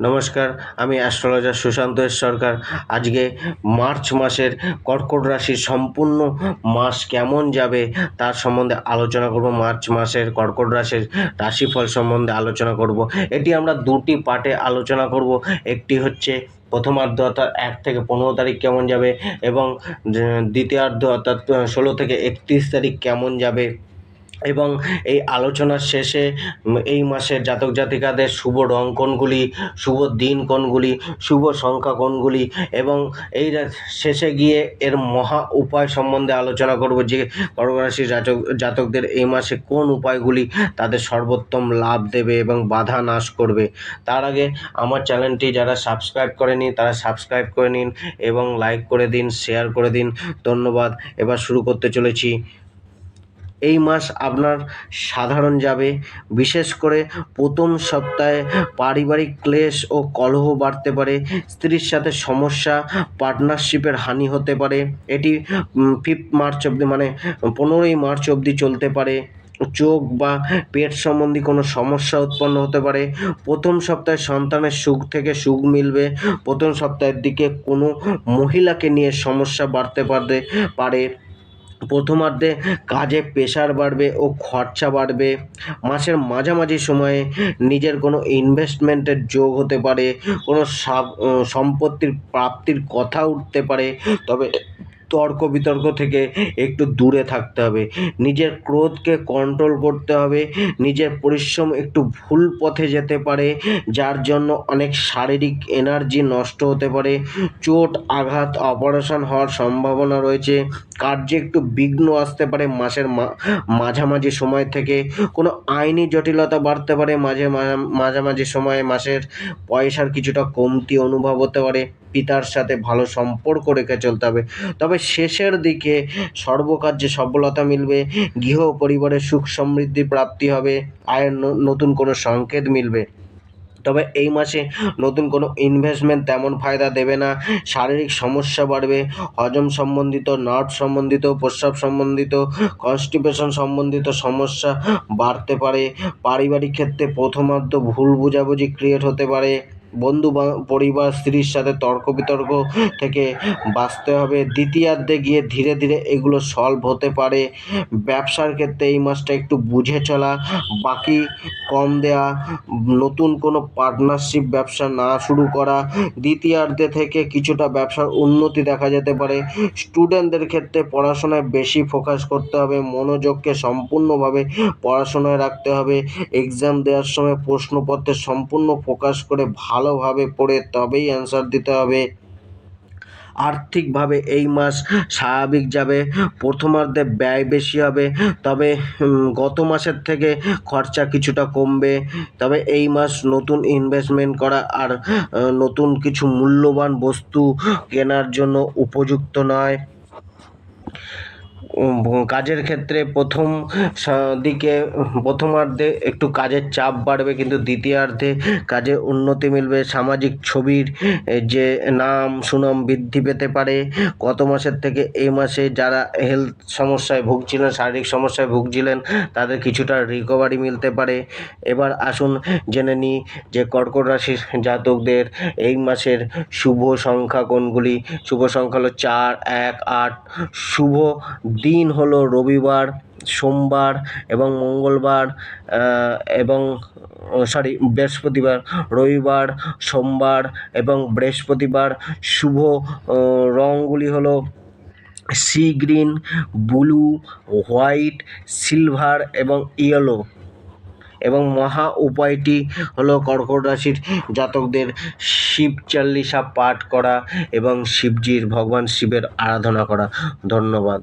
নমস্কার, আমি astrologer Sushant S সরকার। আজকে মার্চ মাসের কর্কট রাশির সম্পূর্ণ মাস কেমন যাবে তার সম্বন্ধে আলোচনা করব। মার্চ মাসের কর্কট রাশির রাশিফল সম্বন্ধে আলোচনা করব। এটি আমরা দুটি পার্টে আলোচনা করব। একটি হচ্ছে প্রথমার্ধ অর্থাৎ এক থেকে পনেরো তারিখ কেমন যাবে এবং দ্বিতীয়ার্ধ অর্থাৎ ষোলো থেকে একত্রিশ তারিখ কেমন যাবে। এবং এই আলোচনার শেষে এই মাসের জাতক জাতিকাদের শুভ রং কোনগুলি, শুভ দিন কোনগুলি, শুভ সংখ্যা কোনগুলি এবং এই শেষে গিয়ে এর মহা উপায় সম্বন্ধে আলোচনা করব যে কর্কট রাশির জাতক, জাতকদের এই মাসে কোন উপায়গুলি তাদের সর্বোত্তম লাভ দেবে এবং বাধা নাশ করবে। তার আগে আমার চ্যানেলটি যারা সাবস্ক্রাইব করেনি তারা সাবস্ক্রাইব করে নিন এবং লাইক করে দিন, শেয়ার করে দিন। ধন্যবাদ। এবার শুরু করতে চলেছি। এই মাস আপনার সাধারণ যাবে। বিশেষ করে প্রথম সপ্তাহে পারিবারিক ক্লেশ ও কলহ বাড়তে পারে, স্ত্রীর সাথে সমস্যা, পার্টনারশিপের হানি হতে পারে। এটি ফিফথ মার্চ অবধি মানে পনেরোই মার্চ অবধি চলতে পারে। চোখ বা পেট সম্বন্ধী কোনো সমস্যা উৎপন্ন হতে পারে। প্রথম সপ্তাহে সন্তানের সুখ থেকে সুখ মিলবে। প্রথম সপ্তাহের দিকে কোনো মহিলাকে নিয়ে সমস্যা বাড়তে পারতে পারে। প্রথমার্ধে কাজে প্রেশার বাড়বে ও খরচা বাড়বে। মাসের মাঝামাঝি সময়ে নিজের কোনো ইনভেস্টমেন্টের যোগ হতে পারে, কোনো সম্পত্তির প্রাপ্তির কথা উঠতে পারে, তবে তর্ক বিতর্ক থেকে একটু দূরে থাকতে হবে। নিজের ক্রোধকে কন্ট্রোল করতে হবে, নিজের পরিশ্রম একটু ভুল পথে যেতে পারে, যার জন্য অনেক শারীরিক এনার্জি নষ্ট হতে পারে, চোট, আঘাত অপারেশন হওয়ার সম্ভাবনা রয়েছে। কার্যে একটু বিঘ্ন আসতে পারে, মাসের মাঝামাঝি সময় থেকে। কোনো আইনি জটিলতা বাড়তে পারে, মাঝে মাঝামাঝি সময়ে মাসের পয়সার কিছুটা কমতি অনুভব হতে পারে। পিতার সাথে ভালো সম্পর্ক রেখে চলতে হবে। তবে শেষের দিকে সর্বকার্যে সফলতা মিলবে, গৃহ পরিবারের সুখ সমৃদ্ধি প্রাপ্তি হবে, আয়ের নতুন কোনো সংকেত মিলবে। তবে এই মাসে নতুন কোনো ইনভেস্টমেন্ট তেমন ফায়দা দেবে না। শারীরিক সমস্যা বাড়বে, হজম সম্বন্ধিত নার্ভ সম্বন্ধিত, প্রস্রাব সম্বন্ধিত কনস্টিপেশন সম্বন্ধিত সমস্যা বাড়তে পারে। পারিবারিক ক্ষেত্রে প্রথমার্ধ ভুল বোঝাবুঝি ক্রিয়েট হতে পারে। বন্ধু পরিবার, স্ত্রীর সাথে তর্ক বিতর্ক থেকে বাঁচতে হবে। দ্বিতীয়ার্ধে গিয়ে ধীরে ধীরে এগুলো সলভ হতে পারে। ব্যবসার ক্ষেত্রে এই মাসটা একটু বুঝে চলা। বাকি কম দেয়া, নতুন কোনো পার্টনারশিপ ব্যবসা না শুরু করা। দ্বিতীয়ার্ধে থেকে কিছুটা ব্যবসার উন্নতি দেখা যেতে পারে। স্টুডেন্টদের ক্ষেত্রে পড়াশোনায় বেশি ফোকাস করতে হবে। মনোযোগকে সম্পূর্ণভাবে পড়াশোনায় রাখতে হবে। এক্সাম দেওয়ার সময় প্রশ্নপত্রে সম্পূর্ণ ফোকাস করে ভালোভাবে পড়ে তবেই অ্যান্সার দিতে হবে। আর্থিকভাবে এই মাস স্বাভাবিক যাবে, প্রথমার্ধে ব্যয় বেশি হবে, তবে গত মাসের থেকে খরচা কিছুটা কমবে। তবে এই মাস নতুন ইনভেস্টমেন্ট করা আর নতুন কিছু মূল্যবান বস্তু কেনার জন্য উপযুক্ত নয়। কাজের ক্ষেত্রে প্রথম দিকে, প্রথমার্ধে একটু কাজের চাপ বাড়বে, কিন্তু দ্বিতীয়ার্ধে কাজে উন্নতি মিলবে। সামাজিক ছবির যে নাম, সুনাম বৃদ্ধি পেতে পারে। গত মাসের থেকে এই মাসে যারা হেলথ সমস্যায় ভুগছিলেন, শারীরিক সমস্যায় ভুগছিলেন, তাদের কিছুটা রিকভারি মিলতে পারে। এবার আসুন জেনে নিই যে কর্কট রাশির জাতকদের এই মাসের শুভ সংখ্যা কোনগুলি? শুভ সংখ্যা হলো চার, এক, আট। শুভ দিন হলো রবিবার, সোমবার এবং মঙ্গলবার এবং সরি বৃহস্পতিবার, রবিবার, সোমবার এবং বৃহস্পতিবার। শুভ রঙগুলি হলো sea green, blue, white, silver এবং ইয়েলো। এবং মহা উপায়টি হলো কর্কট রাশির জাতকদের শিব চাল্লিশা পাঠ করা এবং শিবজির ভগবান শিবের আরাধনা করা। ধন্যবাদ।